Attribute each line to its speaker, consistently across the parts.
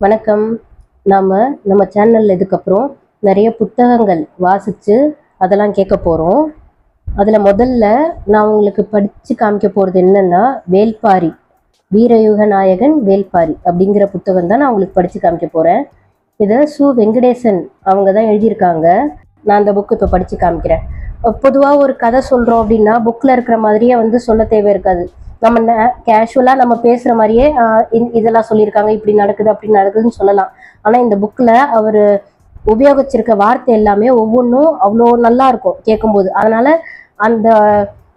Speaker 1: வணக்கம். நாம் நம்ம சேனலில் இதுக்கப்புறம் நிறைய புத்தகங்கள் வாசித்து அதெல்லாம் கேட்க போகிறோம் அதில் முதல்ல நான் உங்களுக்கு படித்து காமிக்க போகிறது என்னென்னா வேல்பாரி வீரயுக நாயகன் வேல்பாரி அப்படிங்கிற புத்தகம் தான் நான் உங்களுக்கு படித்து காமிக்க போகிறேன் இதை சு. வெங்கடேசன் அவங்க தான் எழுதியிருக்காங்க. நான் அந்த புக்கு இப்போ படித்து காமிக்கிறேன். பொதுவாக ஒரு கதை சொல்கிறோம் அப்படின்னா புக்கில் இருக்கிற மாதிரியே வந்து சொல்ல தேவை இருக்காது. நம்ம கேஷுவலாக நம்ம பேசுகிற மாதிரியே இதெல்லாம் சொல்லியிருக்காங்க. இப்படி நடக்குது அப்படி நடக்குதுன்னு சொல்லலாம். ஆனால் இந்த புக்கில் அவர் உபயோகிச்சிருக்க வார்த்தை எல்லாமே ஒவ்வொன்றும் அவ்வளோ நல்லா இருக்கும் கேட்கும்போது அதனால அந்த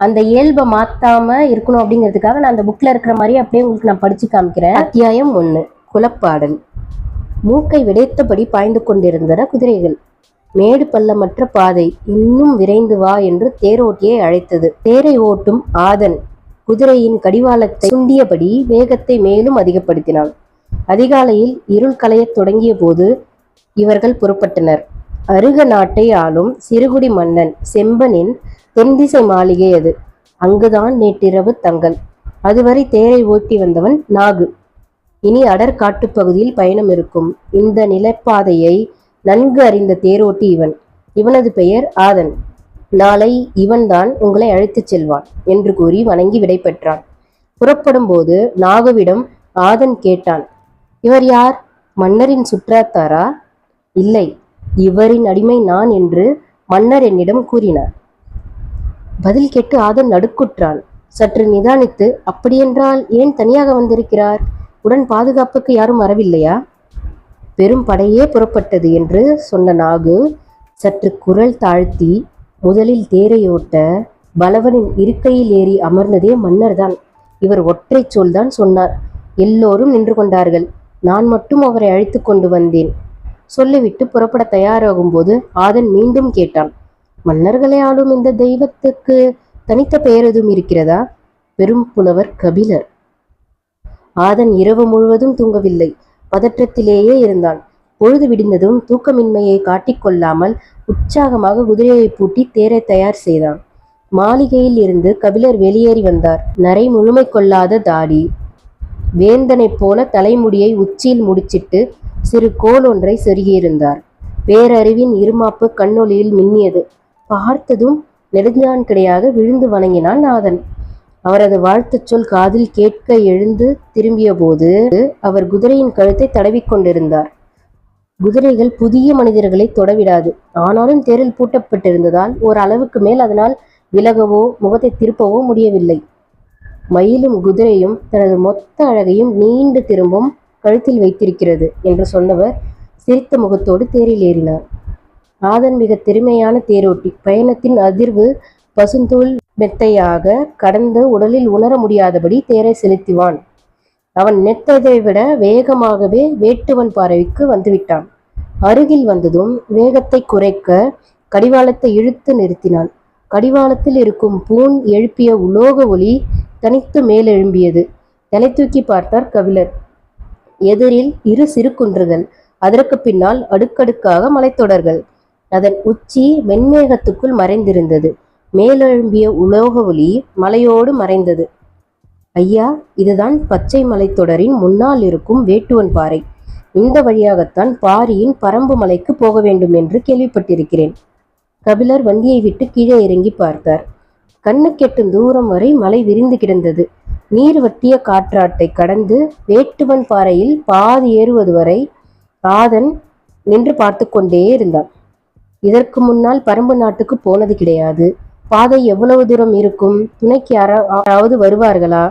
Speaker 1: அந்த இயல்பை மாத்தாம இருக்கணும் அப்படிங்கிறதுக்காக நான் அந்த புக்கில் இருக்கிற மாதிரி அப்படியே உங்களுக்கு நான் படிச்சு காமிக்கிறேன். அத்தியாயம் ஒன்று குலப்பாடல். மூக்கை விடைத்தபடி பாய்ந்து கொண்டிருந்தன குதிரைகள். மேடு பள்ளமற்ற பாதை இன்னும் விரைந்து வா என்று தேரோட்டியை அழைத்தது. தேரை ஓட்டும் ஆதன் குதிரையின் கடிவாளத்தை சுண்டியபடி வேகத்தை மேலும் அதிகப்படுத்தினான் அதிகாலையில் இருள் களையத் தொடங்கிய போது இவர்கள் புறப்பட்டனர். அருக நாட்டை ஆளும் சிறுகுடி மன்னன் செம்பனின் தென்திசை மாளிகை அது. அங்குதான் நேற்றிரவு தங்கள். அதுவரை தேரை ஓட்டி வந்தவன் நாகு. இனி அடர் பகுதியில் பயணம் இருக்கும். இந்த நிலப்பாதையை நன்கு அறிந்த தேரோட்டி இவன். இவனது பெயர் ஆதன். நாளை இவன்தான் உங்களை அழைத்துச் செல்வான் என்று கூறி வணங்கி விடை பெற்றான். புறப்படும் போது நாகுவிடம் ஆதன் கேட்டான் இவர் யார்? மன்னரின் சுற்றாத்தாரா? இல்லை இவரின் அடிமை நான் என்று மன்னர் என்னிடம் கூறினார். பதில் கேட்டு ஆதன் நடுக்குற்றான் சற்று நிதானித்து அப்படியென்றால் ஏன் தனியாக வந்திருக்கிறார்? உடன் பாதுகாப்புக்கு யாரும் வரவில்லையா? பெரும் படையே புறப்பட்டது என்று சொன்ன நாகு சற்று குரல் தாழ்த்தி முதலில் தேரையோட்ட பலவனின் இருக்கையில் ஏறி அமர்ந்ததே மன்னர்தான். இவர் ஒற்றை சொல்தான் சொன்னார். எல்லோரும் நின்று கொண்டார்கள். நான் மட்டும் அவரை அழைத்து கொண்டு வந்தேன். சொல்லிவிட்டு புறப்பட தயாராகும் போது ஆதன் மீண்டும் கேட்டான். மன்னர்களை ஆளும் இந்த தெய்வத்துக்கு தனித்த பெயர் எதுவும் இருக்கிறதா? பெரும் புலவர் கபிலர். ஆதன் இரவு முழுவதும் தூங்கவில்லை. பதற்றத்திலேயே இருந்தான். பொழுது விடிந்ததும் தூக்கமின்மையை காட்டிக்கொள்ளாமல் உற்சாகமாக குதிரையை பூட்டி தேரை தயார் செய்தான். மாளிகையில் இருந்து கபிலர் வெளியேறி வந்தார். நரை முழுமை கொள்ளாத தாடி. வேந்தனைப் போல தலைமுடியை உச்சியில் முடிச்சிட்டு சிறு கோல் ஒன்றை செருகியிருந்தார் பேரறிவின் இருமாப்பு கண்ணொளியில் மின்னியது. பார்த்ததும் நெடுஞ்சான் விழுந்து வணங்கினான் நாதன். அவரது வாழ்த்துச் சொல் காதில் கேட்க எழுந்து திரும்பிய போது அவர் குதிரையின் கழுத்தை தடவிக்கொண்டிருந்தார் குதிரைகள் புதிய மனிதர்களை தொடவிடாது. ஆனாலும் தேரில் பூட்டப்பட்டிருந்ததால் ஒரு அளவுக்கு மேல் அதனால் விலகவோ முகத்தை திருப்பவோ முடியவில்லை. மயிலும் குதிரையும் தனது மொத்த அழகையும் நீண்டு திரும்பும் கழுத்தில் வைத்திருக்கிறது என்று சொன்னவர் சிரித்த முகத்தோடு தேரில் ஏறினார். ஆதன் மிக திறமையான தேரோட்டி. பயணத்தின் அதிர்வு பசுந்தோல் மெத்தையாக கடந்து உடலில் உணர முடியாதபடி தேரை செலுத்திவான். அவன் நினைத்ததை விட வேகமாகவே வேட்டுவன் பாறைக்கு வந்துவிட்டான். அருகில் வந்ததும் வேகத்தை குறைக்க கடிவாளத்தை இழுத்து நிறுத்தினான். கடிவாளத்தில் இருக்கும் பூண் எழுப்பிய உலோக ஒளி தனித்து மேலெழும்பியது. தலை தூக்கி பார்த்தார் கவிழர் எதிரில் இரு சிறு குன்றுகள் அதற்கு பின்னால் அடுக்கடுக்காக மலைத்தொடர்கள். அதன் உச்சி வெண்மேகத்துக்குள் மறைந்திருந்தது. மேலெழும்பிய உலோக ஒளி மலையோடு மறைந்தது. ஐயா இதுதான் பச்சை மலைத்தொடரின் முன்னால் இருக்கும் வேட்டுவன் பாறை. இந்த வழியாகத்தான் பாரியின் பரம்பு மலைக்கு போக வேண்டும் என்று கேள்விப்பட்டிருக்கிறேன். கபிலர் வண்டியை விட்டு கீழே இறங்கி பார்த்தார். கண்ணு கெட்டும் தூரம் வரை மலை விரிந்து கிடந்தது. நீர் வட்டிய காற்றாட்டை கடந்து வேட்டுவன் பாறையில் பாதி ஏறுவது வரை ஆதன் நின்று பார்த்து கொண்டே இருந்தான். இதற்கு முன்னால் பரம்பு நாட்டுக்கு போனது கிடையாது. பாதை எவ்வளவு தூரம் இருக்கும்? துணைக்கு யாராவது வருவார்களா?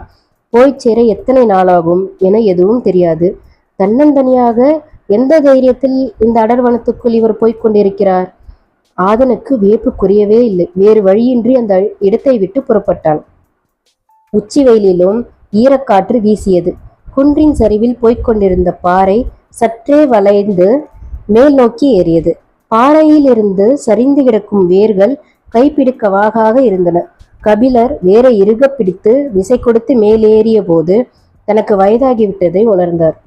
Speaker 1: போய் சேர எத்தனை நாளாகும் என எதுவும் தெரியாது. தன்னந்தனியாக எந்த தைரியத்தில் இந்த அடர்வனத்துக்குள் இவர் போய்க் கொண்டிருக்கிறார்? ஆதனுக்கு வியப்பு குறையவே இல்லை. வேறு வழியின்றி அந்த இடத்தை விட்டு புறப்பட்டான். உச்சி வெயிலிலும் ஈரக்காற்று வீசியது. குன்றின் சரிவில் போய்க்கொண்டிருந்த பாறை சற்றே வளைந்து மேல் நோக்கி ஏறியது. பாறையில் இருந்து சரிந்து கிடக்கும் வேர்கள் கைப்பிடிக்கவாக இருந்தன. கபிலர் வேற இறுக பிடித்து விசை கொடுத்து மேலேறிய போது தனக்கு வயதாகிவிட்டதை உணர்ந்தார்.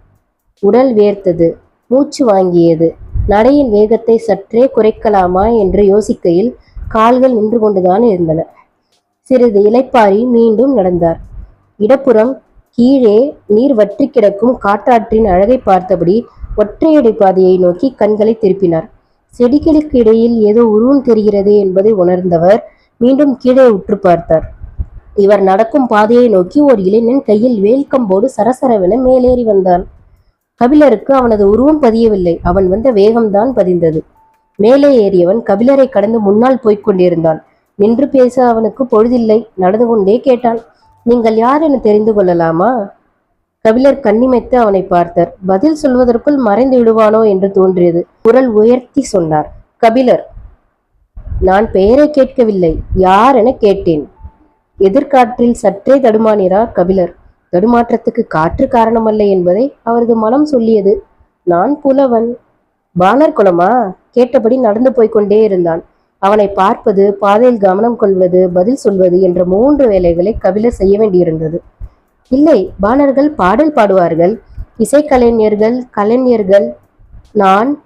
Speaker 1: உடல் வேர்த்தது மூச்சு வாங்கியது. நடையின் வேகத்தை சற்றே குறைக்கலாமா என்று யோசிக்கையில் கால்கள் நின்று கொண்டுதான் இருந்தன. சிறிது இளைப்பாரி மீண்டும் நடந்தார். இடப்புறம் கீழே நீர் வற்றி கிடக்கும் காட்டாற்றின் அழகை பார்த்தபடி ஒற்றையடி பாதையை நோக்கி கண்களை திருப்பினார். செடிகளுக்கு இடையில் ஏதோ உருவம் தெரிகிறது என்பதை உணர்ந்தவர் மீண்டும் கீழே உற்று பார்த்தார். இவர் நடக்கும் பாதையை நோக்கி ஒரு இளைஞன் கையில் வேல்கம்போடு சரசரவென மேலேறி வந்தான். கபிலருக்கு அவனது உருவம் பதியவில்லை. அவன் வந்த வேகம்தான் பதிந்தது. மேலே ஏறியவன் கபிலரை கடந்து முன்னால் போய்க் கொண்டிருந்தான். நின்று பேச அவனுக்கு பொழுதில்லை. நடந்து கொண்டே கேட்டான் நீங்கள் யார் என தெரிந்து கொள்ளலாமா? கபிலர் கண்ணிமைத்து அவனை பார்த்தார். பதில் சொல்வதற்குள் மறைந்து விடுவானோ என்று தோன்றியது. குரல் உயர்த்தி சொன்னார். கபிலர் நான் பெயரை கேட்கவில்லை யார் என கேட்டேன். எதிர்காற்றில் சற்றே தடுமாறினார் கபிலர். தடுமாற்றத்துக்கு காற்று காரணமல்ல என்பதை அவரது மனம் சொல்லியது. நான் புலவன் பானர் குலமா? கேட்டபடி நடந்து போய்கொண்டே இருந்தான். அவனை பார்ப்பது பாதையில் கவனம் கொள்வது பதில் சொல்வது என்ற மூன்று வேலைகளை கபிலர் செய்ய வேண்டியிருந்தது. இல்லை பாலர்கள் பாடல் பாடுவார்கள். இசைக்கலைஞர்கள் கலைஞர்கள் நான்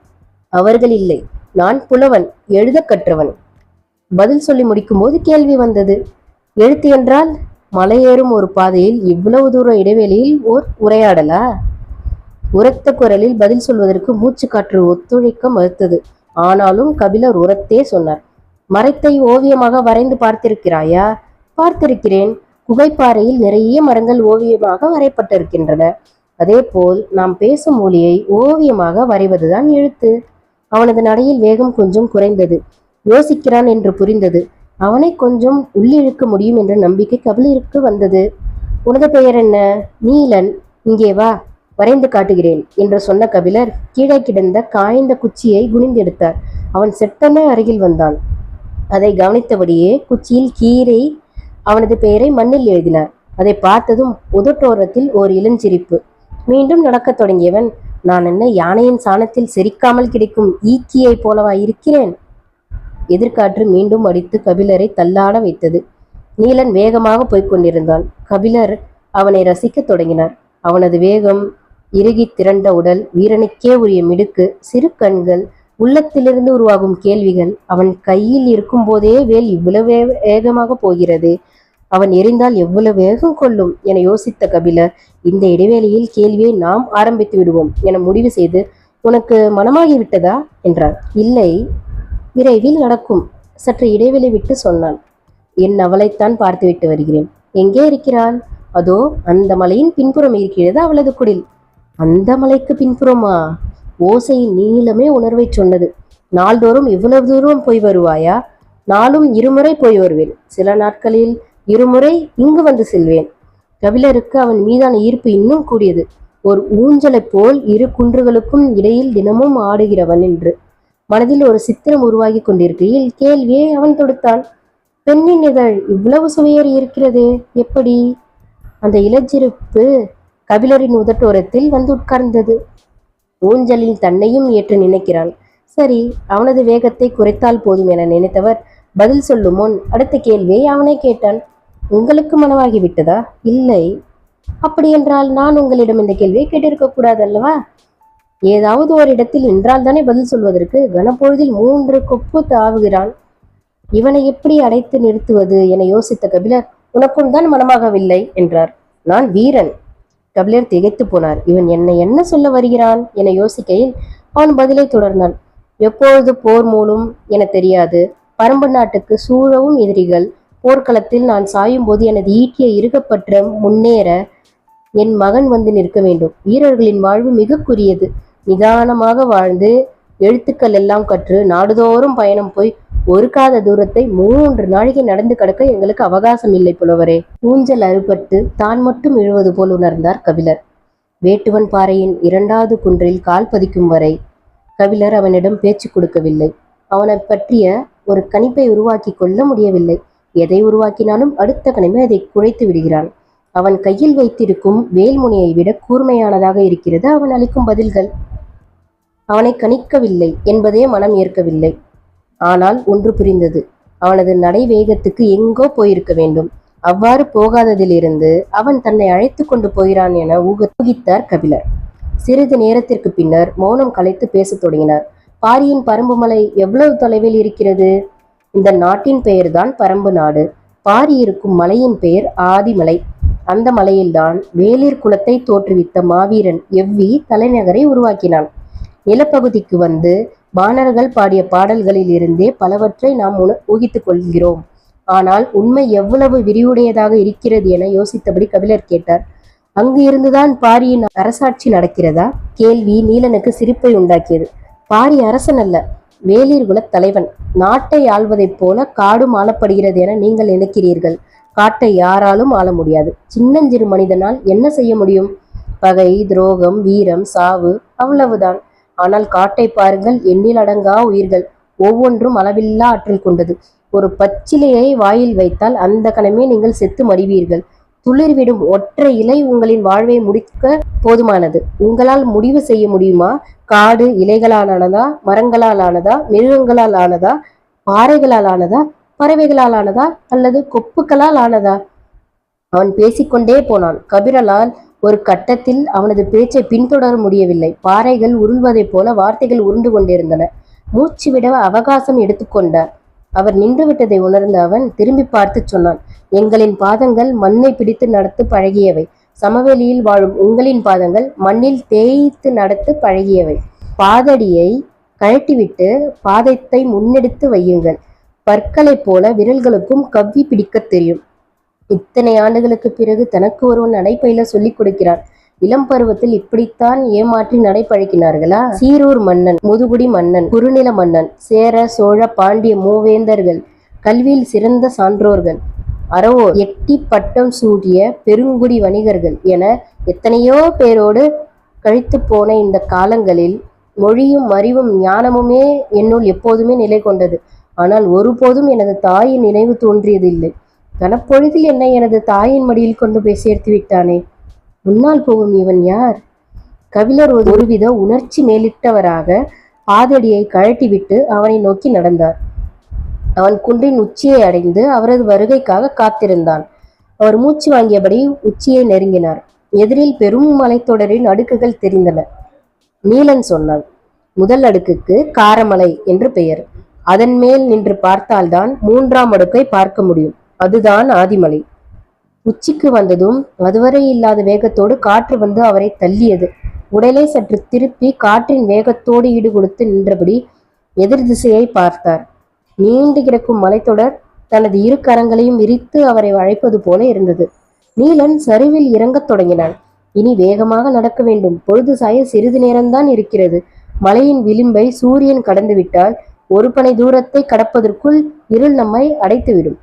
Speaker 1: அவர்கள் இல்லை. நான் புலவன் எழுதக் கற்றவன். பதில் சொல்லி முடிக்கும்போது கேள்வி வந்தது. எழுத்து என்றால் மலையேறும் ஒரு பாதையில் இவ்வளவு தூர இடைவெளியில் ஓர் உரையாடலா? உரத்த குரலில் பதில் சொல்வதற்கு மூச்சு காற்று ஒத்துழைக்க மறுத்தது. ஆனாலும் கபிலர் உரத்தே சொன்னார். மரத்தை ஓவியமாக வரைந்து பார்த்திருக்கிறாயா? பார்த்திருக்கிறேன். குகைப்பாறையில் நிறைய மரங்கள் ஓவியமாக வரையப்பட்டிருக்கின்றன. அதேபோல் நாம் பேசும் மொழியை ஓவியமாக வரைவதுதான் எழுத்து. அவனது நடையில் வேகம் கொஞ்சம் குறைந்தது. யோசிக்கிறான் என்று புரிந்தது. அவனை கொஞ்சம் உள்ளிழுக்க முடியும் என்ற நம்பிக்கை கபிலருக்கு வந்தது. உனது பெயர் என்ன? நீலன். இங்கே வா வரைந்து காட்டுகிறேன் என்று சொன்ன கபிலர் கீழே கிடந்த காய்ந்த குச்சியை குனிந்தெடுத்தார். அவன் செட்டன அருகில் வந்தான். அதை கவனித்தபடியே குச்சியில் கீரை அவனது பெயரை மண்ணில் எழுதினார். அதை பார்த்ததும் உதட்டோரத்தில் ஓர் இளஞ்சிரிப்பு. மீண்டும் நடக்கத் தொடங்கியவன் நான் என்ன யானையின் சாணத்தில் செரிக்காமல் கிடைக்கும் ஈக்கியைப் போலவா இருக்கிறேன்? எதிர்காற்று மீண்டும் அடித்து கபிலரை தள்ளாட வைத்தது. நீலன் வேகமாக போய்க் கொண்டிருந்தான். கபிலர் அவனை ரசிக்கத் தொடங்கினார். அவனது வேகம் இறுகி திரண்ட உடல் வீரனுக்கே உரிய மிடுக்கு சிறு கண்கள் உள்ளத்திலிருந்து உருவாகும் கேள்விகள் அவன் கையில் இருக்கும்போதே வேல் இவ்வளவு வே- வேகமாக போகிறது. அவன் எரிந்தால் எவ்வளவு வேகம் கொள்ளும் என யோசித்த கபிலர் இந்த இடைவேளையில் கேள்வியை நாம் ஆரம்பித்து விடுவோம் என முடிவு செய்து உனக்கு மனமாகி விட்டதா? என்றார். இல்லை விரைவில் நடக்கும் சற்று இடைவெளி விட்டு சொன்னான். என் அவளைத்தான் பார்த்துவிட்டு வருகிறேன். எங்கே இருக்கிறாள்? அதோ அந்த மலையின் பின்புறம் இருக்கிறது அவளது குடில். அந்த மலைக்கு பின்புறமா? ஓசையின் நீளமே உணர்வைச் சொன்னது. நாள்தோறும் இவ்வளவு தூரம் போய் வருவாயா? நாளும் இருமுறை போய் வருவேன். சில நாட்களில் இருமுறை இங்கு வந்து செல்வேன். கபிலருக்கு அவன் மீதான ஈர்ப்பு இன்னும் கூடியது. ஒரு ஊஞ்சலைப் போல் இரு குன்றுகளுக்கும் இடையில் தினமும் ஆடுகிறவன் என்று. மனதில் ஒரு சித்திரம் உருவாகி கொண்டிருக்கையில் கேள்வியை அவன் தொடுத்தான். பெண்ணின் இதழ் இவ்வளவு சுவையேறி இருக்கிறதே. எப்படி? அந்த இளஞ்சிரிப்பு கபிலரின் உதட்டோரத்தில் வந்து உட்கார்ந்தது. ஊஞ்சலில் தன்னையும் ஏற்று நினைக்கிறான் சரி அவனது வேகத்தை குறைத்தால் போதும் என நினைத்தவர் பதில் சொல்லும் முன் அடுத்த கேள்வியை அவனை கேட்டான். உங்களுக்கு மனமாகி விட்டதா? இல்லை. அப்படியென்றால் நான் உங்களிடம் இந்த கேள்வியை கேட்டிருக்க கூடாது அல்லவா ஏதாவது ஒரு இடத்தில் நின்றால் தானே பதில் சொல்வதற்கு? கனப்பொழுதில் மூன்று கொப்பு தாவுகிறான். இவனை எப்படி அடைத்து நிறுத்துவது என யோசித்த கபிலர் உனக்கும் தான் மனமாகவில்லை என்றார். நான் வீரன். கபிலர் திகைத்து போனார். இவன் என்னை என்ன சொல்ல வருகிறான்? என யோசிக்கையில் அவன் பதிலை தொடர்ந்தான். எப்பொழுது போர் மூலம் என தெரியாது. பரம்பு நாட்டுக்கு சூழவும் எதிரிகள். போர்க்களத்தில் நான் சாயும் போது எனது ஈட்டியை இறுகப்பற்ற முன்னேற என் மகன் வந்து நிற்க வேண்டும். வீரர்களின் வாழ்வு மிக குறியது நிதானமாக வாழ்ந்து எழுத்துக்கள் எல்லாம் கற்று நாடுதோறும் பயணம் போய் ஒரு காத தூரத்தை மூன்று நாழிகை நடந்து கடக்க எங்களுக்கு அவகாசம் இல்லை புலவரே. ஊஞ்சல் அறுபட்டு தான் மட்டும் இழுவது போல் உணர்ந்தார் கபிலர். வேட்டுவன் பாறையின் இரண்டாவது குன்றில் கால் பதிக்கும் வரை கபிலர் அவனிடம் பேச்சு கொடுக்கவில்லை. அவனை பற்றிய ஒரு கணிப்பை உருவாக்கி கொள்ள முடியவில்லை. எதை உருவாக்கினாலும் அடுத்த கணிமை அதை குழைத்து விடுகிறான். அவன் கையில் வைத்திருக்கும் வேல்முனையை விட கூர்மையானதாக இருக்கிறது அவன் அளிக்கும் பதில்கள். அவனை கணிக்கவில்லை என்பதே மனம் ஏற்கவில்லை. ஆனால் ஒன்று புரிந்தது. அவனது நடை வேகத்துக்கு எங்கோ போயிருக்க வேண்டும். அவ்வாறு போகாததிலிருந்து அவன் தன்னை அழைத்து கொண்டு போகிறான் என ஊக ஊகித்தார் கபிலர். சிறிது நேரத்திற்கு பின்னர் மௌனம் கலைத்து பேசத் தொடங்கினார். பாரியின் பரம்பு மலை எவ்வளவு தொலைவில் இருக்கிறது? இந்த நாட்டின் பெயர்தான் பரம்பு நாடு. பாரி இருக்கும் மலையின் பெயர் ஆதிமலை. அந்த மலையில்தான் வேளிர் குலத்தை தோற்றுவித்த மாவீரன் எவ்வி தலைநகரை உருவாக்கினான். நிலப்பகுதிக்கு வந்து வானர்கள் பாடிய பாடல்களில் இருந்தே பலவற்றை நாம் உண ஊகித்துக் கொள்கிறோம். ஆனால் உண்மை எவ்வளவு விரிவுடையதாக இருக்கிறது என யோசித்தபடி கபிலர் கேட்டார். அங்கு இருந்துதான் பாரியின் அரசாட்சி நடக்கிறதா? கேள்வி நீலனுக்கு சிரிப்பை உண்டாக்கியது. பாரி அரசன் அல்ல வேலீர் குலத் தலைவன். நாட்டை ஆள்வதைப் போல காடும் ஆளப்படுகிறது என நீங்கள் நினைக்கிறீர்கள். காட்டை யாராலும் ஆள முடியாது. சின்னஞ்சிறு மனிதனால் என்ன செய்ய முடியும்? பகை துரோகம் வீரம் சாவு அவ்வளவுதான். ஆனால் காட்டை பாருங்கள் எண்ணில் அடங்கா உயிர்கள். ஒவ்வொன்றும் அளவில்லா ஆற்றல் கொண்டது. ஒரு பச்சிலையை வாயில் வைத்தால் அந்த கணமே நீங்கள் செத்து மடிவீர்கள். துளிர்விடும் ஒற்றை இலை உங்களின் வாழ்வை முடிக்க போதுமானது. உங்களால் முடிவு செய்ய முடியுமா? காடு இலைகளால் ஆனதா? மரங்களால் ஆனதா? மிருகங்களால் ஆனதா? பாறைகளால் ஆனதா? பறவைகளால் ஆனதா? அல்லது கொப்புக்களால் ஆனதா? அவன் பேசிக்கொண்டே போனான். கபிரலால் ஒரு கட்டத்தில் அவனது பேச்சை பின்தொடர முடியவில்லை. பாறைகள் உருள்வதைப் போல வார்த்தைகள் உருண்டு கொண்டிருந்தன. மூச்சு விட அவகாசம் எடுத்துக்கொண்டார் அவர் நின்றுவிட்டதை உணர்ந்த அவன் திரும்பி பார்த்து சொன்னான் எங்களின் பாதங்கள் மண்ணை பிடித்து நடத்து பழகியவை. சமவெளியில் வாழும் உங்களின் பாதங்கள் மண்ணில் தேய்த்து நடத்து பழகியவை. பாதடியை கழட்டிவிட்டு பாதத்தை முன்னெடுத்து வையுங்கள். பற்களைப் போல விரல்களுக்கும் கவ்வி பிடிக்கத் தெரியும். இத்தனை ஆண்டுகளுக்கு பிறகு தனக்கு ஒருவன் நடைப்பயில சொல்லிக் கொடுக்கிறான். இளம் பருவத்தில் இப்படித்தான் ஏமாற்றி நடைப்பழக்கினார்களா சீரூர் மன்னன் முதுகுடி மன்னன் குறுநில மன்னன் சேர சோழ பாண்டிய மூவேந்தர்கள் கல்வியில் சிறந்த சான்றோர்கள். அறவோ எட்டி பட்டம் சூடிய பெருங்குடி வணிகர்கள் என எத்தனையோ பேரோடு கழித்து போன இந்த காலங்களில் மொழியும் அறிவும் ஞானமுமே என்னுள் எப்போதுமே நிலை கொண்டது ஆனால் ஒருபோதும் எனது தாயின் நினைவு தோன்றியதில்லை. கனப்பொழுதில் என்னை எனது தாயின் மடியில் கொண்டு போய் சேர்த்து விட்டானே? முன்னால் போகும் இவன் யார்? கபிலர் ஒருவித உணர்ச்சி மேலிட்டவராக பாதடியை கழட்டிவிட்டு அவனை நோக்கி நடந்தார். அவன் குன்றின் உச்சியை அடைந்து அவரது வருகைக்காக காத்திருந்தான். அவர் மூச்சு வாங்கியபடி உச்சியை நெருங்கினார். எதிரில் பெரும் மலைத்தொடரின் அடுக்குகள் தெரிந்தன. நீலன் சொன்னான் முதல் அடுக்குக்கு காரமலை என்று பெயர். அதன் மேல் நின்று பார்த்தால்தான் மூன்றாம் அடுக்கை பார்க்க முடியும். அதுதான் ஆதிமலை. உச்சிக்கு வந்ததும் அதுவரை இல்லாத வேகத்தோடு காற்று வந்து அவரை தள்ளியது. உடலை சற்று திருப்பி காற்றின் வேகத்தோடு ஈடு கொடுத்து நின்றபடி எதிர் திசையை பார்த்தார். நீண்டு கிடக்கும் மலைத்தொடர் தனது இரு கரங்களையும் விரித்து அவரை அழைப்பது போல இருந்தது. நீலன் சரிவில் இறங்கத் தொடங்கினான். இனி வேகமாக நடக்க வேண்டும். பொழுது சாய சிறிது நேரம்தான் இருக்கிறது. மலையின் விளிம்பை சூரியன் கடந்துவிட்டால் ஒரு பனை தூரத்தை கடப்பதற்குள் இருள் நம்மை அடைத்துவிடும்.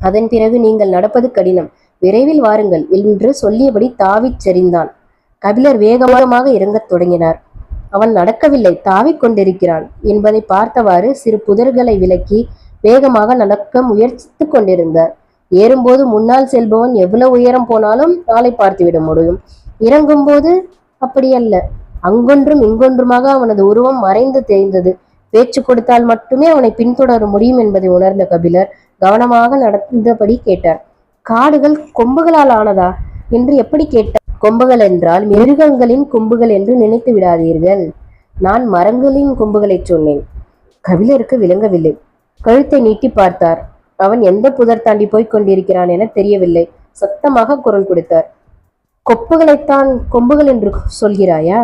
Speaker 1: அதன் பிறகு நீங்கள் நடப்பது கடினம். விரைவில் வாருங்கள். என்று சொல்லியபடி தாவிச் சரிந்தான் கபிலர் வேகமாக இறங்கத் தொடங்கினார். அவன் நடக்கவில்லை. தாவிக் கொண்டிருக்கிறான் என்பதை பார்த்தவாறு சிறு புதர்களை விலக்கி வேகமாக நடக்க முயற்சித்துக் கொண்டிருந்தார். ஏறும்போது முன்னால் செல்பவன் எவ்வளவு உயரம் போனாலும் ஆளை பார்த்துவிட முடியும். இறங்கும்போது அப்படியல்ல. அங்கொன்றும் இங்கொன்றுமாக அவனது உருவம் மறைந்து தெரிந்தது பேச்சு கொடுத்தால் மட்டுமே அவனை பின்தொடர முடியும் என்பதை உணர்ந்த கபிலர் கவனமாக நடந்தபடி கேட்டார். காடுகள் கொம்புகளால் ஆனதா? என்று எப்படி கேட்டார்? கொம்புகள் என்றால் மிருகங்களின் கொம்புகள் என்று நினைத்து விடாதீர்கள். நான் மரங்களின் கொம்புகளை சொன்னேன். கபிலருக்கு விளங்கவில்லை. கழுத்தை நீட்டி பார்த்தார். அவன் எந்த புதர் தாண்டி போய்க் கொண்டிருக்கிறான் என தெரியவில்லை. சத்தமாக குரல் கொடுத்தார். கொப்புகளைத்தான் கொம்புகள் என்று சொல்கிறாயா?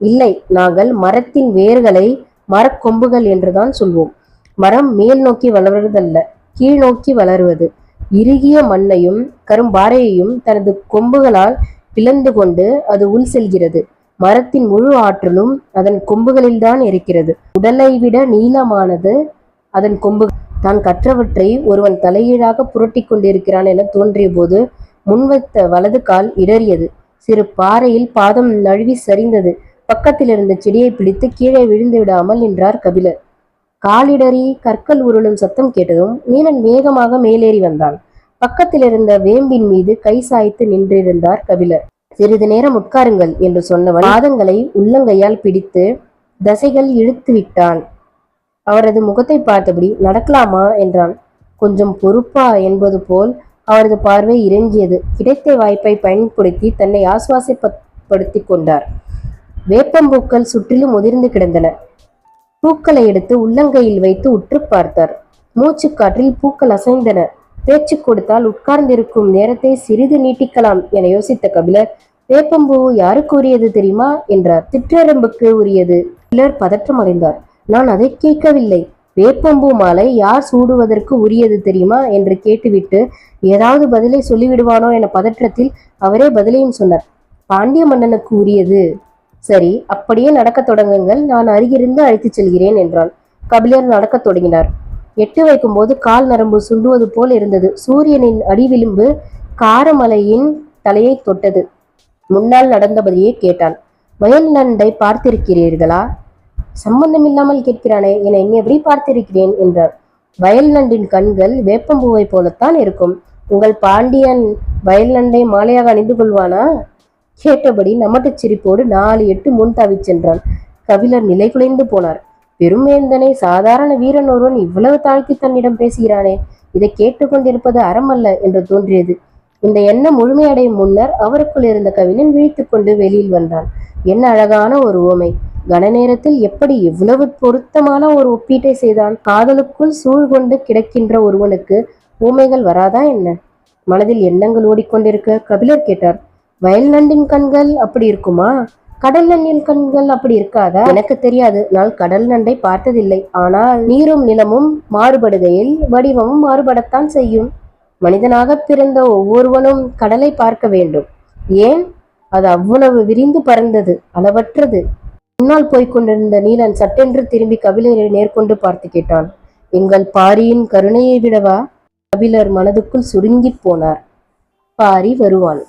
Speaker 1: இல்லை நாங்கள் மரத்தின் வேர்களை மரக்கொம்புகள் என்றுதான் சொல்வோம். மரம் மேல் நோக்கி வளர்வதல்ல. கீழ் நோக்கி வளருவது. இறுகிய மண்ணையும் கரும்பாறையையும் தனது கொம்புகளால் பிளந்து கொண்டு அது உள் செல்கிறது. மரத்தின் முழு ஆற்றலும் அதன் கொம்புகளில்தான் இருக்கிறது. உடலை விட நீளமானது அதன் கொம்பு. தான் கற்றவற்றை ஒருவன் தலையீழாக புரட்டி கொண்டிருக்கிறான் என தோன்றிய போது முன்வைத்த வலது கால் இடறியது. சிறு பாறையில் பாதம் நழுவி சரிந்தது. பக்கத்தில் இருந்த செடியை பிடித்து கீழே விழுந்து விடாமல் நின்றார் கபிலர். காலிடறி கற்கள் உருளும் சத்தம் கேட்டதும் நீலன் வேகமாக மேலேறி வந்தான். பக்கத்தில் இருந்த வேம்பின் மீது கை சாய்த்து நின்றிருந்தார் கபிலர். சிறிது நேரம் உட்காருங்கள் என்று சொன்னவன் பாதங்களை உள்ளங்கையால் பிடித்து தசைகள் இழுத்து விட்டான். அவரது முகத்தை பார்த்தபடி நடக்கலாமா என்றான். கொஞ்சம் பொறுப்பா என்பது போல் அவரது பார்வை இறங்கியது. கிடைத்த வாய்ப்பை பயன்படுத்தி தன்னை ஆசுவாசப்படுத்தி கொண்டார். வேப்பம்பூக்கள் சுற்றிலும் முதிர்ந்து கிடந்தன. பூக்களை எடுத்து உள்ளங்கையில் வைத்து உற்று பார்த்தார். மூச்சுக்காற்றில் பூக்கள் அசைந்தன. பேச்சு கொடுத்தால் உட்கார்ந்திருக்கும் நேரத்தை சிறிது நீட்டிக்கலாம் என யோசித்த கபிலர் வேப்பம்பூ யாருக்கு உரியது தெரியுமா? என்றார். சிற்றெரும்புக்கு உரியது. கபிலர் பதற்றம் அடைந்தார். நான் அதை கேட்கவில்லை. வேப்பம்பூ மாலை யார் சூடுவதற்கு உரியது தெரியுமா? என்று கேட்டுவிட்டு ஏதாவது பதிலை சொல்லிவிடுவானோ? என பதற்றத்தில் அவரே பதிலையும் சொன்னார். பாண்டிய மன்னனுக்கு உரியது. சரி அப்படியே நடக்கத் தொடங்குங்கள். நான் அருகிருந்து அழைத்துச் செல்கிறேன் என்றான். கபிலர் நடக்கத் தொடங்கினார். எட்டு வைக்கும்போது கால் நரம்பு சுண்டுவது போல் இருந்தது. சூரியனின் அடிவிளிம்பு காரமலையின் தலையை தொட்டது. முன்னால் நடந்தபடியே கேட்டான். வயல் நண்டை பார்த்திருக்கிறீர்களா? சம்பந்தமில்லாமல் கேட்கிறானே என எண்ணி எப்படி பார்த்திருக்கிறேன் என்றார். வயல் நண்டின் கண்கள் வேப்பம்பூவை போலத்தான் இருக்கும். உங்கள் பாண்டியன் வயல் நண்டை மாலையாக அணிந்து கொள்வானா? கேட்டபடி நமட்டுச் சிரிப்போடு நாலு எட்டு முன் தாவிச் சென்றான். கபிலர் நிலை குலைந்து போனார். பெருமேந்தனை சாதாரண வீரன் ஒருவன் இவ்வளவு தாழ்த்தி தன்னிடம் பேசுகிறானே இதை கேட்டுக்கொண்டிருப்பது அறமல்ல என்று தோன்றியது. இந்த எண்ணம் முழுமையடையும் முன்னர் அவருக்குள் இருந்த கவிஞன் விழித்துக் கொண்டு வெளியில் வந்தான். என்ன அழகான ஒரு ஓமை கன நேரத்தில் எப்படி இவ்வளவு பொருத்தமான ஒரு ஒப்பீட்டை செய்தான்? காதலுக்குள் சூழ்கொண்டு கிடக்கின்ற ஒருவனுக்கு ஊமைகள் வராதா என்ன? மனதில் எண்ணங்கள் ஓடிக்கொண்டிருக்க கபிலர் கேட்டார். வயல் நண்டின் கண்கள் அப்படி இருக்குமா? கடல் நண்டின் கண்கள் அப்படி இருக்காதா? எனக்கு தெரியாது. நான் கடல் நண்டை பார்த்ததில்லை. ஆனால் நீரும் நிலமும் மாறுபடுகையில் வடிவமும் மாறுபடத்தான் செய்யும். மனிதனாக பிறந்த ஒவ்வொருவனும் கடலை பார்க்க வேண்டும். ஏன்? அது அவ்வளவு விரிந்து பறந்தது அளவற்றது. முன்னால் போய்க் கொண்டிருந்த நீலன் சட்டென்று திரும்பி கபிலரை நேர்கொண்டு பார்த்து கேட்டான் எங்கள் பாரியின் கருணையை விடவா? கபிலர் மனதுக்குள் சுருங்கிப் போனார். பாரி வருவான்.